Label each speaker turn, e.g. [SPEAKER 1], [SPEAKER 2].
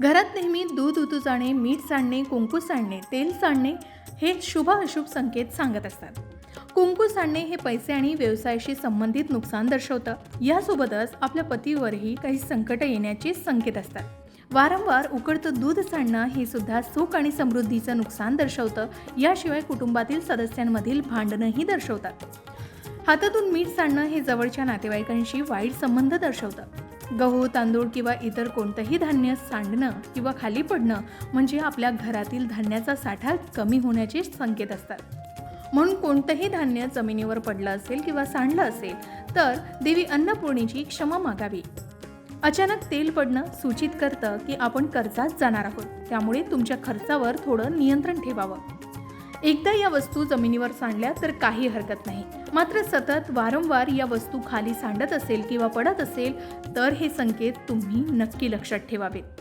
[SPEAKER 1] घरात नेहमी दूध उतू जाणे मीठ सांडणे कुंकू सांडणे तेल सांडणे हे शुभ अशुभ संकेत सांगत असतात. कुंकू सांडणे हे पैसे आणि व्यवसायाशी संबंधित नुकसान दर्शवतं. यासोबतच आपल्या पतीवरही काही संकट येण्याचे संकेत असतात. वारंवार उकळतं दूध सांडणं हे सुद्धा सुख आणि समृद्धीचं नुकसान दर्शवतं. याशिवाय कुटुंबातील सदस्यांमधील भांडणंही दर्शवतात. हातातून मीठ सांडणं हे जवळच्या नातेवाईकांशी वाईट संबंध दर्शवतं. गहू तांदूळ किंवा इतर कोणतंही धान्य सांडणं किंवा खाली पडणं म्हणजे आपल्या घरातील धान्याचा साठा कमी होण्याचे संकेत असतात. म्हणून कोणतंही धान्य जमिनीवर पडलं असेल किंवा सांडलं असेल तर देवी अन्नपूर्णेची क्षमा मागावी. अचानक तेल पडणं सूचित करतं की आपण कर्जात जाणार आहोत. त्यामुळे तुमच्या खर्चावर थोडं नियंत्रण ठेवावं. एकदा या वस्तू जमिनीवर सांडल्या तर काही हरकत नाही. मात्र सतत वारंवार या वस्तू खाली सांडत असेल किंवा पडत असेल तर हे संकेत तुम्ही नक्की लक्षात ठेवावेत.